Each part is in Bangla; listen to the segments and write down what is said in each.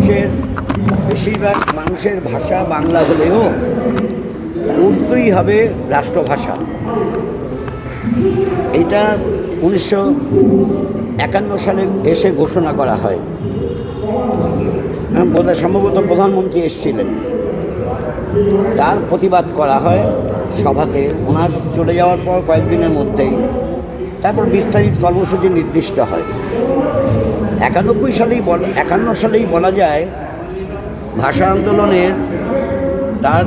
মানুষের, বেশিরভাগ মানুষের ভাষা বাংলা হলেও উর্দুই হবে রাষ্ট্রভাষা। এটা উনিশশো একান্ন সালে এসে ঘোষণা করা হয়। বোধহয় সম্ভবত প্রধানমন্ত্রী এসেছিলেন। তার প্রতিবাদ করা হয় সভাতে। ওনার চলে যাওয়ার পর কয়েকদিনের মধ্যেই। তারপর বিস্তারিত কর্মসূচি নির্দিষ্ট হয়। একানব্বই সালেই বল, একান্ন সালেই বলা যায় ভাষা আন্দোলনের তার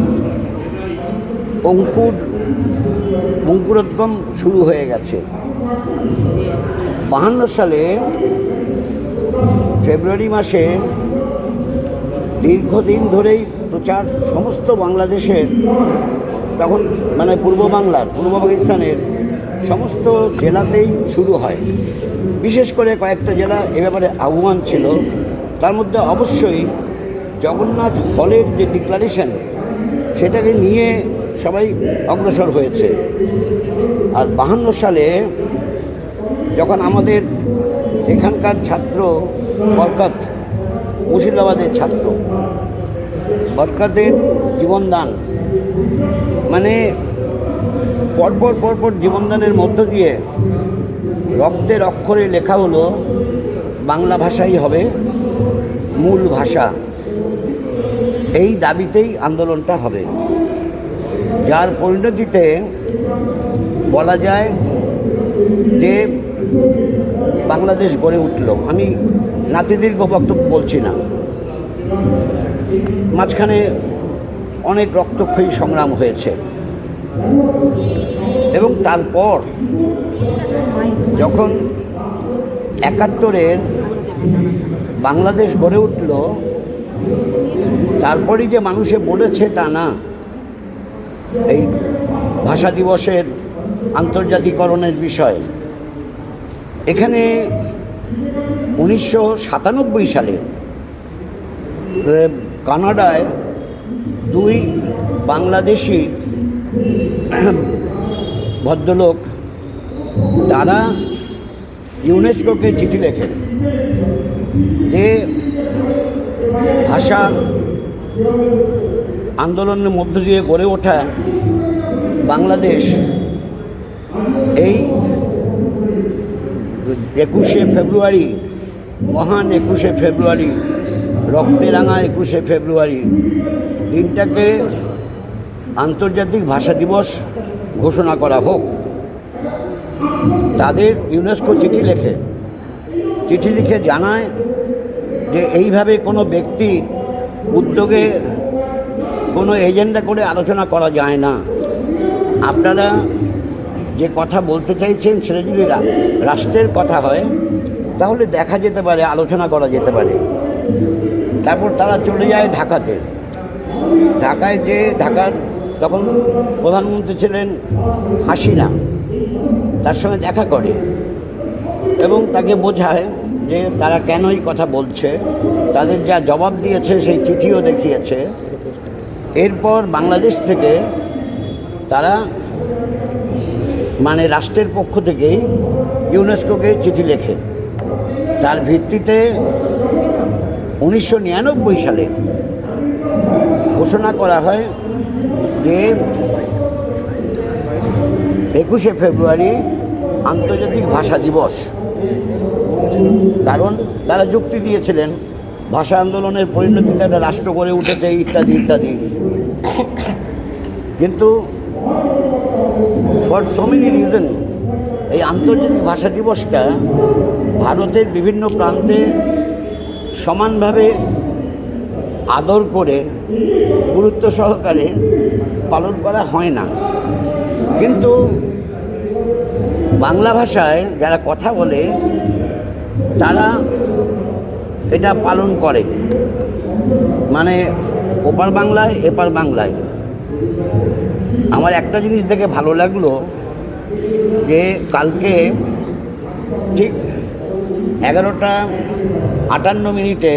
অঙ্কুর, অঙ্কুরোদ্গম শুরু হয়ে গেছে। বাহান্ন সালে ফেব্রুয়ারি মাসে দীর্ঘদিন ধরেই প্রচার সমস্ত বাংলাদেশের, তখন মানে পূর্ব বাংলার, পূর্ব পাকিস্তানের সমস্ত জেলাতেই শুরু হয়। বিশেষ করে কয়েকটা জেলা এ ব্যাপারে আহ্বান ছিল, তার মধ্যে অবশ্যই জগন্নাথ হলের যে ডিক্লারেশন সেটাকে নিয়ে সবাই অগ্রসর হয়েছে। আর বাহান্ন সালে যখন আমাদের এখানকার ছাত্র বরকত, মুর্শিদাবাদের ছাত্র, বরকতের জীবনদান মানে পরপর পরপর জীবনদানের মধ্য দিয়ে রক্তের অক্ষরে লেখা হলো, বাংলা ভাষাই হবে মূল ভাষা। এই দাবিতেই আন্দোলনটা হবে। যার পরিণতিতে বলা যায় যে বাংলাদেশ গড়ে উঠল। আমি নাতিদীর্ঘ বক্তব্য বলছি না। মাঝখানে অনেক রক্তক্ষয়ী সংগ্রাম হয়েছে। এবং তারপর যখন একাত্তরের বাংলাদেশ গড়ে উঠল, তারপরই যে মানুষে বলেছে তা না, এই ভাষা দিবসের আন্তর্জাতিকরণের বিষয়। এখানে উনিশশো সাতানব্বই সালে কানাডায় দুই বাংলাদেশি ভদ্রলোক তারা ইউনেস্কোকে চিঠি লেখেন যে ভাষা আন্দোলনের মধ্য দিয়ে গড়ে ওঠা বাংলাদেশ এই একুশে ফেব্রুয়ারি, মহান একুশে ফেব্রুয়ারি রক্তে রাঙা একুশে ফেব্রুয়ারি দিনটাকে আন্তর্জাতিক ভাষা দিবস ঘোষণা করা হোক। তাদের ইউনেস্কো চিঠি লেখে। চিঠি লিখে জানায় যে এইভাবে কোনো ব্যক্তি উদ্যোগে কোনো এজেন্ডা করে আলোচনা করা যায় না। আপনারা যে কথা বলতে চাইছেন সেটা যদি রাষ্ট্রের কথা হয়, তাহলে দেখা যেতে পারে, আলোচনা করা যেতে পারে। তারপর তারা চলে যায় ঢাকাতে। ঢাকায় যে ঢাকার তখন প্রধানমন্ত্রী ছিলেন হাসিনা। তার সঙ্গে দেখা করে এবং তাকে বোঝায় যে তারা কেনই কথা বলছে, তাদের যা জবাব দিয়েছে সেই চিঠিও দেখিয়েছে। এরপর বাংলাদেশ থেকে তারা মানে রাষ্ট্রের পক্ষ থেকেই ইউনেস্কোকে চিঠি লেখে। তার ভিত্তিতে উনিশশো নিরানব্বই সালে ঘোষণা করা হয় যে একুশে ফেব্রুয়ারি আন্তর্জাতিক ভাষা দিবস। কারণ তারা যুক্তি দিয়েছিলেন, ভাষা আন্দোলনের পরিণতিতে একটা রাষ্ট্র গড়ে উঠেছে, ইত্যাদি ইত্যাদি। কিন্তু ফর সো মেনি রিজন এই আন্তর্জাতিক ভাষা দিবসটা ভারতের বিভিন্ন প্রান্তে সমানভাবে আদর করে, গুরুত্ব সহকারে পালন করা হয় না। কিন্তু বাংলা ভাষায় যারা কথা বলে, তারা এটা পালন করে। মানে ওপার বাংলায়, এপার বাংলায়। আমার একটা জিনিস দেখে ভালো লাগল যে কালকে ঠিক এগারোটা আটান্ন মিনিটে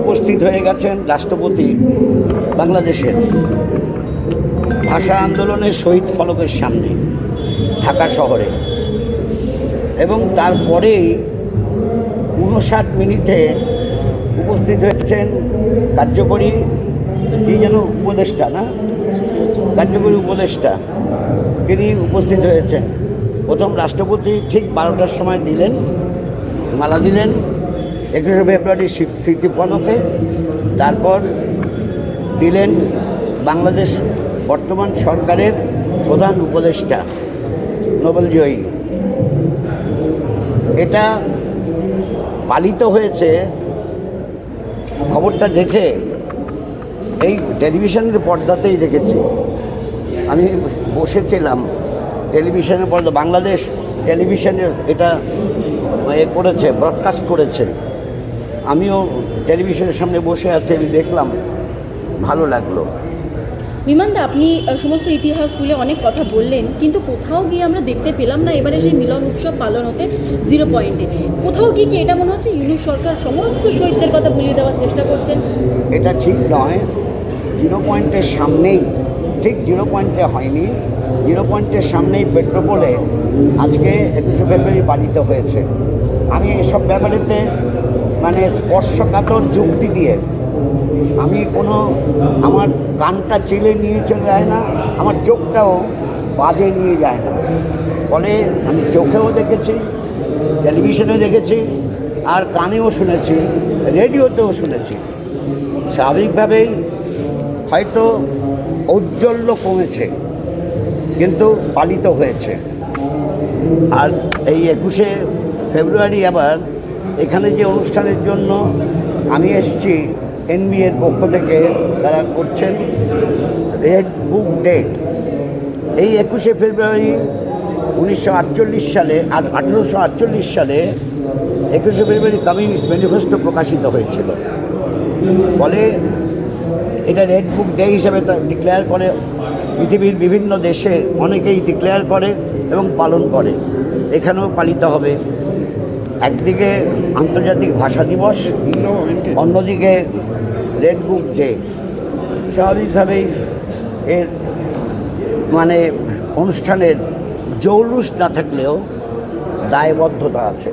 উপস্থিত হয়ে গেছেন রাষ্ট্রপতি বাংলাদেশের। ভাষা আন্দোলনের শহীদ ফলকের সামনে। ঢাকা শহরে। এবং তারপরেই উনষাট মিনিটে উপস্থিত হয়েছেন কার্যকরী কি যেন উপদেষ্টা না? কার্যকরী উপদেষ্টা। তিনি উপস্থিত হয়েছেন। প্রথম রাষ্ট্রপতি ঠিক বারোটার সময় দিলেন, মালা দিলেন, একুশে ফেব্রুয়ারি স্মৃ- স্মৃতিফলকে তারপর দিলেন বাংলাদেশ বর্তমান সরকারের প্রধান উপদেষ্টা। নোবেলজয়ী এটা পালিত হয়েছে, খবরটা দেখে এই টেলিভিশনের পর্দাতেই দেখেছি। আমি বসেছিলাম টেলিভিশনের পর্দা, বাংলাদেশ টেলিভিশনের এটা এ করেছে ব্রডকাস্ট করেছে। আমিও টেলিভিশনের সামনে বসে আছি, আমি দেখলাম, ভালো লাগল। বিমানদা, আপনি সমস্ত ইতিহাস তুলে অনেক কথা বললেন, কিন্তু কোথাও গিয়ে আমরা দেখতে পেলাম না এবারে সেই মিলন উৎসব পালন হতে জিরো পয়েন্টে কোথাও গিয়ে কি এটা মনে হচ্ছে ইউনুস সরকার সমস্ত শহীদদের কথা ভুলিয়ে দেওয়ার চেষ্টা করছেন? এটা ঠিক নয়। জিরো পয়েন্টের সামনেই, ঠিক জিরো পয়েন্টে হয়নি। জিরো পয়েন্টের সামনেই পেট্রোপোলে আজকে একুশে ফেব্রুয়ারি পালিত হয়েছে। আমি এসব ব্যাপারেতে মানে স্পর্শকাতর যুক্তি দিয়ে আমি কোনো আমার কানটা চেলে নিয়ে চলে যায় না, আমার চোখটাও বাজে নিয়ে যায় না। ফলে আমি চোখেও দেখেছি টেলিভিশনে দেখেছি, আর কানেও শুনেছি, রেডিওতেও শুনেছি। স্বাভাবিকভাবেই হয়তো ঔজ্জ্বল্য কমেছে, কিন্তু পালিত হয়েছে। আর এই একুশে ফেব্রুয়ারি আবার এখানে যে অনুষ্ঠানের জন্য আমি এসেছি এনবিএর পক্ষ থেকে তারা করছেন রেড বুক ডে এই একুশে ফেব্রুয়ারি উনিশশো আটচল্লিশ সালে আর আঠেরোশো আটচল্লিশ সালে একুশে ফেব্রুয়ারি কমিউনিস্ট ম্যানিফেস্টো প্রকাশিত হয়েছিল। ফলে এটা রেড বুক ডে হিসাবে ডিক্লেয়ার করে। পৃথিবীর বিভিন্ন দেশে অনেকেই ডিক্লেয়ার করে এবং পালন করে। এখানেও পালিত হবে। একদিকে আন্তর্জাতিক ভাষা দিবস, অন্যদিকে রেড বুক ডে। স্বাভাবিকভাবেই এর মানে অনুষ্ঠানের জৌলুস না থাকলেও দায়বদ্ধতা আছে।